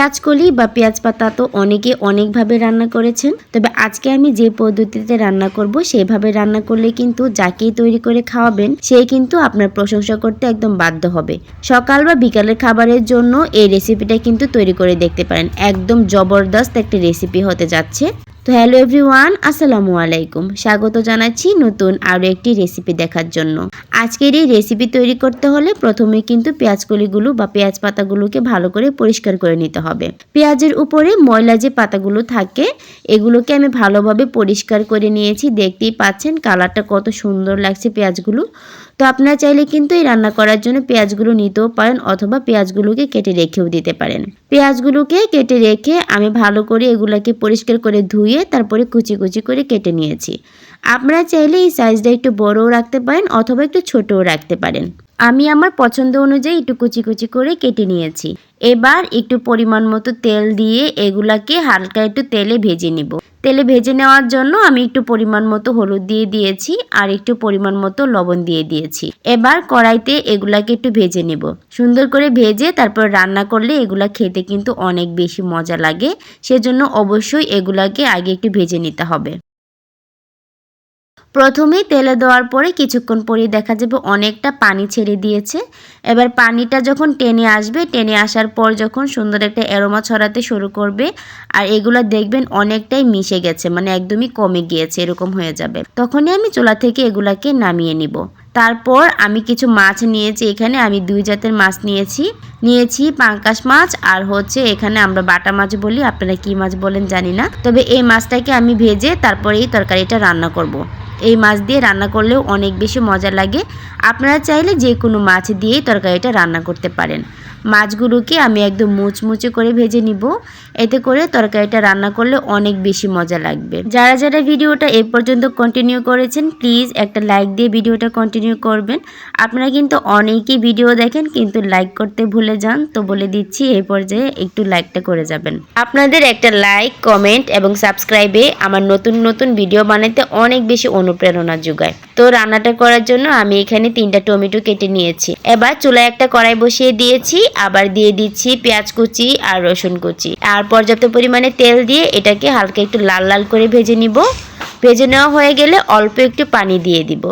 পেঁয়াজ কলি বা পেঁয়াজ পাতা তো অনেকে অনেকভাবে রান্না করেছেন। তবে আজকে আমি যে পদ্ধতিতে রান্না করব, সেভাবে রান্না করলে কিন্তু যাকেই তৈরি করে খাওয়াবেন, সে কিন্তু আপনার প্রশংসা করতে একদম বাধ্য হবে। সকাল বা বিকালের খাবারের জন্য এই রেসিপিটা কিন্তু তৈরি করে দেখতে পারেন। একদম জবরদস্ত একটি রেসিপি হতে যাচ্ছে। তো হ্যালো এভরিওয়ান, আসসালামু আলাইকুম। স্বাগত জানাচ্ছি নতুন আরও একটি রেসিপি দেখার জন্য। আজকের এই রেসিপি তৈরি করতে হলে প্রথমে কিন্তু পেঁয়াজ কলিগুলো বা পেঁয়াজ পাতাগুলোকে ভালো করে পরিষ্কার করে নিতে হবে। পেঁয়াজের উপরে ময়লা যে পাতাগুলো থাকে, এগুলোকে আমি ভালোভাবে পরিষ্কার করে নিয়েছি। দেখতেই পাচ্ছেন কালারটা কত সুন্দর লাগছে পেঁয়াজগুলো। তো আপনারা চাইলে কিন্তু এই রান্না করার জন্য পেঁয়াজগুলো নিতেও পারেন অথবা পেঁয়াজগুলোকে কেটে রেখেও দিতে পারেন। পেঁয়াজগুলোকে কেটে রেখে আমি ভালো করে এগুলাকে পরিষ্কার করে ধুয়ে তারপরে কুচি কুচি করে কেটে নিয়েছি। আপনারা চাইলে এই সাইজটা একটু বড়ও রাখতে পারেন অথবা একটু ছোটও রাখতে পারেন। আমি আমার পছন্দ অনুযায়ী একটু কুচি কুচি করে কেটে নিয়েছি। এবার একটু পরিমাণ মতো তেল দিয়ে এগুলাকে হালকা একটু তেলে ভেজে নিব। তেলে ভেজে নেওয়ার জন্য আমি একটু পরিমাণ মতো হলুদ দিয়ে দিয়েছি আর একটু পরিমাণ মতো লবণ দিয়ে দিয়েছি। এবার কড়াইতে এগুলাকে একটু ভেজে নেব। সুন্দর করে ভেজে তারপর রান্না করলে এগুলা খেতে কিন্তু অনেক বেশি মজা লাগে। সেজন্য অবশ্যই এগুলাকে আগে একটু ভেজে নিতে হবে। প্রথমেই তেলে দেওয়ার পরে কিছুক্ষণ পরে দেখা যাবে অনেকটা পানি ছেড়ে দিয়েছে। এবার পানিটা যখন টেনে আসবে, টেনে আসার পর যখন সুন্দর একটা অ্যারোমা ছড়াতে শুরু করবে, আর এগুলো দেখবেন অনেকটাই মিশে গেছে মানে একদমই কমে গিয়েছে, এরকম হয়ে যাবে। তখনই আমি চুলা থেকে এগুলাকে নামিয়ে নিব। তারপর আমি কিছু মাছ নিয়েছি এখানে, আমি দুই জাতের মাছ নিয়েছি। নিয়েছি পাঙ্কাশ মাছ আর হচ্ছে এখানে আমরা বাটা মাছ বলি, আপনারা কি মাছ বলেন জানি না। তবে এই মাছটাকে আমি ভেজে তারপরে এই তরকারিটা রান্না করব। এই মাছ দিয়ে রান্না করলেও অনেক বেশি মজা লাগে। আপনারা চাইলে যে কোনো মাছ দিয়েই তরকারিটা রান্না করতে পারেন। মাছগুলোকে আমি একদম মুচমুচে করে ভেজে নিব। এতে করে তরকারিটা রান্না করলে অনেক বেশি মজা লাগবে। যারা যারা ভিডিওটা এ পর্যন্ত কন্টিনিউ করেছেন প্লিজ একটা লাইক দিয়ে ভিডিওটা কন্টিনিউ করবেন। আপনারা কিন্তু অনেকেই ভিডিও দেখেন, কিন্তু লাইক করতে ভুলে যান। তো বলে দিচ্ছি এই পর্যায়ে একটু লাইকটা করে যাবেন। আপনাদের একটা লাইক কমেন্ট এবং সাবস্ক্রাইবে আমার নতুন নতুন ভিডিও বানাতে অনেক বেশি অনুপ্রেরণা যোগায়। তো রান্নাটা করার জন্য আমি এখানে তিনটা টমেটো কেটে নিয়েছি। এবার চুলায় একটা কড়াই বসিয়ে দিয়েছি, আবার দিয়ে দিচ্ছি পেঁয়াজ কুচি আর রসুন কুচি। আর পর্যাপ্ত পরিমাণে তেল দিয়ে এটাকে হালকা একটু লাল লাল করে ভেজে নিব। ভেজে নেওয়া হয়ে গেলে অল্প একটু পানি দিয়ে দিব।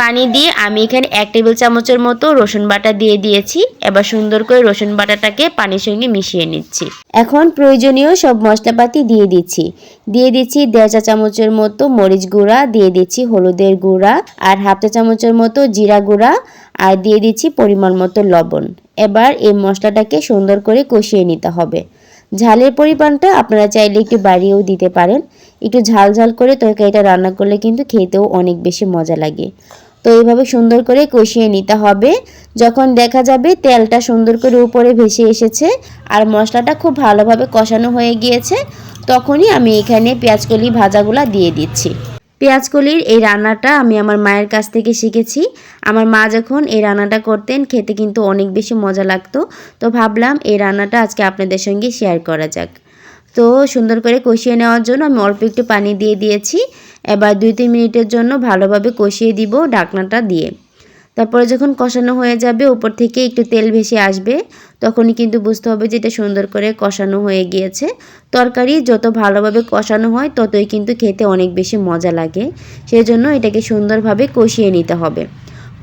পানি দিয়ে আমি এখানে এক টেবিল চামচের মতো রসুন বাটা দিয়ে দিয়েছি। এবার সুন্দর করে রসুন বাটাটাকে পানির সঙ্গে মিশিয়ে নিচ্ছি। এখন প্রয়োজনীয় সব মশলাপাতি দিয়ে দিচ্ছি। দিয়ে দিচ্ছি দেড় চা চামচের মতো মরিচ গুঁড়া, দিয়ে দিচ্ছি হলুদের গুঁড়া আর হাফ চা চামচের মতো জিরা গুঁড়া আর দিয়ে দিচ্ছি পরিমাণ মতো লবণ। এবার এই মশলাটাকে সুন্দর করে কষিয়ে নিতে হবে। ঝালের পরিমাণটা আপনারা চাইলে একটু বাড়িয়েও দিতে পারেন। একটু ঝাল ঝাল করে তরকারিটা রান্না করলে কিন্তু খেতেও অনেক বেশি মজা লাগে। তো এইভাবে সুন্দর করে কষিয়ে নিতে হবে। যখন দেখা যাবে তেলটা সুন্দর করে উপরে ভেসে এসেছে আর মশলাটা খুব ভালোভাবে কষানো হয়ে গিয়েছে, তখনই আমি এখানে পেঁয়াজকলি ভাজাগুলা দিয়ে দিচ্ছি। পেঁয়াজকলির এই রান্নাটা আমি আমার মায়ের কাছ থেকে শিখেছি। আমার মা যখন এই রান্নাটা করতেন, খেতে কিন্তু অনেক বেশি মজা লাগতো। তো ভাবলাম এই রান্নাটা আজকে আপনাদের সঙ্গে শেয়ার করা যাক। তো সুন্দর করে কষিয়ে নেওয়ার জন্য আমি অল্প একটু পানি দিয়ে দিয়েছি। এবার দুই তিন মিনিটের জন্য ভালোভাবে কষিয়ে দিব ডাকনাটা দিয়ে। তারপরে যখন কষানো হয়ে যাবে, উপর থেকে একটু তেল ভেসে আসবে, তখনই কিন্তু বুঝতে হবে যে এটা সুন্দর করে কষানো হয়ে গিয়েছে। তরকারি যত ভালোভাবে কষানো হয়, ততই কিন্তু খেতে অনেক বেশি মজা লাগে। সেই জন্য এটাকে সুন্দরভাবে কষিয়ে নিতে হবে।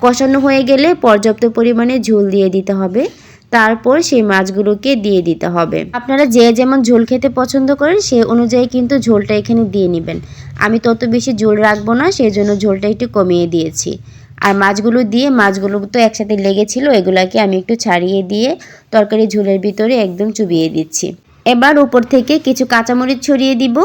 কষানো হয়ে গেলে পর্যাপ্ত পরিমাণে ঝোল দিয়ে দিতে হবে। তারপর সেই মাছগুলোকে দিয়ে দিতে হবে। আপনারা যে যেমন ঝোল খেতে পছন্দ করেন, সে অনুযায়ী কিন্তু ঝোলটা এখানে দিয়ে নেবেন। আমি তত বেশি ঝোল রাখব না, সেই জন্য ঝোলটা একটু কমিয়ে দিয়েছি। আর মাছগুলো দিয়ে, মাছগুলো তো একসাথে লেগেছিল, এগুলাকে আমি একটু ছাড়িয়ে দিয়ে তরকারি ঝোলের ভিতরে একদম চুবিয়ে দিচ্ছি। এবার উপর থেকে কিছু কাঁচামরিচ ছড়িয়ে দিব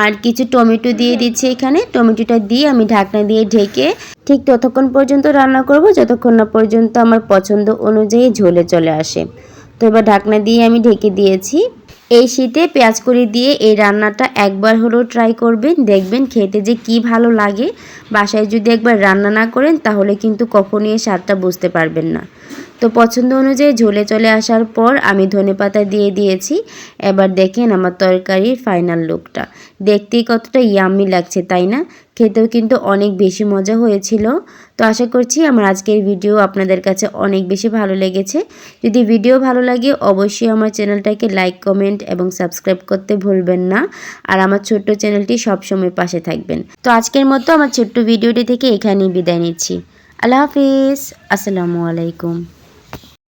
আর কিছু টমেটো দিয়ে দিচ্ছি এখানে। টমেটোটা দিয়ে আমি ঢাকনা দিয়ে ঢেকে ঠিক ততক্ষণ পর্যন্ত রান্না করব, যতক্ষণ না পর্যন্ত আমার পছন্দ অনুযায়ী ঝোলে চলে আসে। তো এবার ঢাকনা দিয়ে আমি ঢেকে দিয়েছি। এই শীতে পেঁয়াজ করি দিয়ে এই রান্নাটা একবার হলেও ট্রাই করবেন। দেখবেন খেতে যে কি ভালো লাগে। বাসায় যদি একবার রান্না না করেন, তাহলে কিন্তু কখনই এই স্বাদটা বুঝতে পারবেন না। তো পছন্দ অনুযায়ী ঝোলে চলে আসার পর আমি ধনে পাতা দিয়ে দিয়েছি। এবার দেখেন আমার তরকারির ফাইনাল লুকটা দেখতেই কতটা ইয়াম্মি লাগছে, তাই না? খেতেও কিন্তু অনেক বেশি মজা হয়েছিল। তো আশা করছি আমার আজকের ভিডিও আপনাদের কাছে অনেক বেশি ভালো লেগেছে। যদি ভিডিও ভালো লাগে, অবশ্যই আমার চ্যানেলটাকে লাইক কমেন্ট এবং সাবস্ক্রাইব করতে ভুলবেন না। আর আমার ছোট্ট চ্যানেলটি সবসময় পাশে থাকবেন। তো আজকের মতো আমার ছোট্ট ভিডিওটি থেকে এখানেই বিদায় নিচ্ছি। আল্লাহ হাফিজ। আসসালামু আলাইকুম।